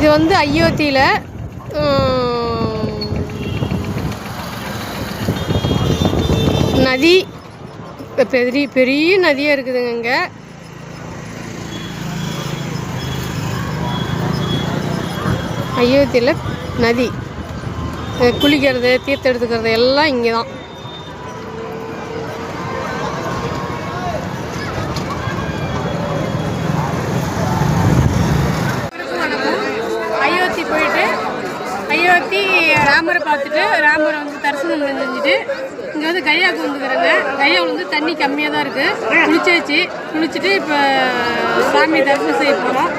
இது வந்து அயோத்தியில் நதி பெரிய பெரிய நதியாக இருக்குதுங்க இங்கே. அயோத்தியில் நதி. குளிக்கிறது தீர்த்தெடுத்துக்கிறது எல்லாம் இங்கே தான் ராமரை பார்த்துட்டு ராமரை வந்து தரிசனம் செஞ்சுட்டு இங்கே வந்து கையாவுக்கு வந்துக்கிறேங்க கையாவில் வந்து தண்ணி கம்மியாக தான் இருக்குது குளிச்சாச்சு. குளிச்சுட்டு இப்போ சாமி தரிசனம் செய்ய போகிறோம்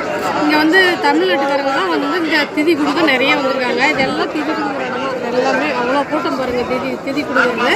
இங்கே வந்து தமிழ்நாட்டுக்காரங்களாம் வந்து இங்கே திதி கொடுக்க நிறைய வந்திருக்காங்க. இதெல்லாம் திதி கொடுக்குறாங்க. எல்லாமே அவ்வளோ கூட்டம் பாருங்கள் திதி திதி கொடுக்குறது.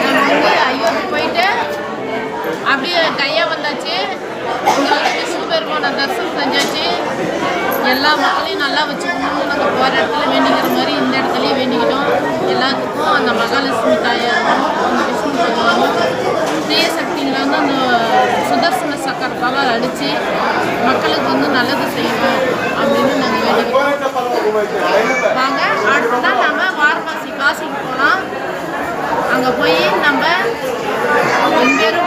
நம்ம வந்து அயோத்தி போயிட்டு அப்படியே கையா வந்தாச்சு இங்கே வந்து விஷ்ணு அரசும் செஞ்சாச்சு. எல்லா மக்களையும் நல்லா வச்சுக்கணும்னு நாங்கள் போகிற இடத்துல வேண்டிக்கிற மாதிரி இந்த இடத்துலையும் வேண்டிக்கிட்டோம். எல்லாத்துக்கும் அந்த மகாலட்சுமி தாயாரும் அந்த விஷ்ணு பகவானும் தீய சக்தியில் வந்து அந்த சுதர்சன சக்கர பவர் அடித்து மக்களுக்கு வந்து நல்லது செய்யணும் அப்படின்னு நாங்கள் வேண்டிக்கிட்டோம். வாங்க அடுத்ததான் நம்ம வாரணாசி காசிக்கு போகலாம் அங்கே போய் நம்ம என்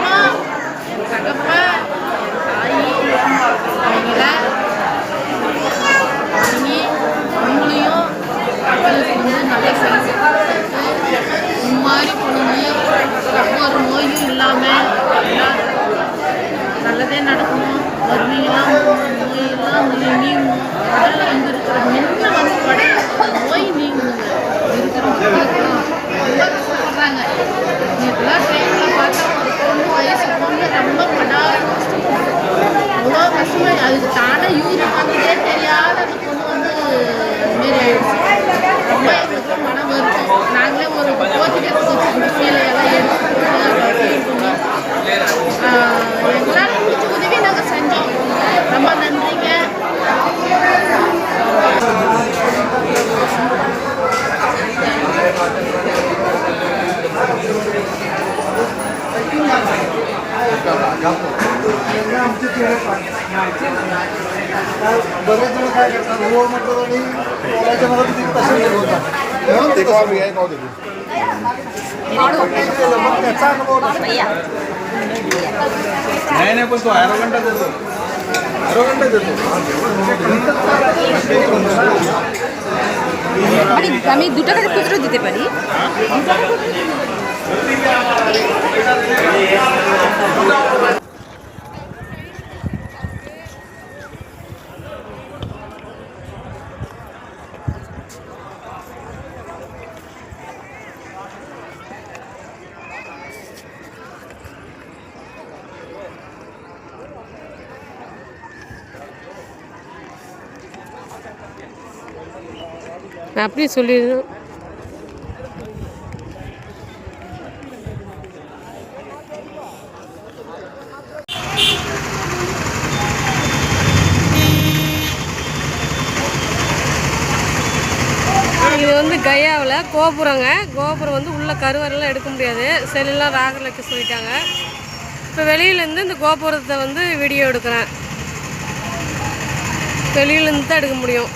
அதுக்கு தானே யூரின் வந்ததே தெரியாத அந்த பொண்ணு வந்து बरेच जण काय करतात हो म्हणतात आणि बोलायच्या मला तिथे तसे होतात म्हणून ते कसं केलं. मग त्याचा अनुभव नसतो. नाही नाही पण तो ॲरोगंटा देतो ॲरोगंटा देतो মানে আমি দু টাকার খুচরো দিতে পারি நான் அப்படியே சொல்லிடுறேன். இது வந்து கயாவில் கோபுரங்க. கோபுரம் வந்து உள்ள கருவறைலாம் எடுக்க முடியாது. செல்லாம் ராகர் வைக்க சொல்லிட்டாங்க. இப்போ வெளியிலேருந்து இந்த கோபுரத்தை வந்து வீடியோ எடுக்கிறேன். வெளியிலேருந்து தான் எடுக்க முடியும்.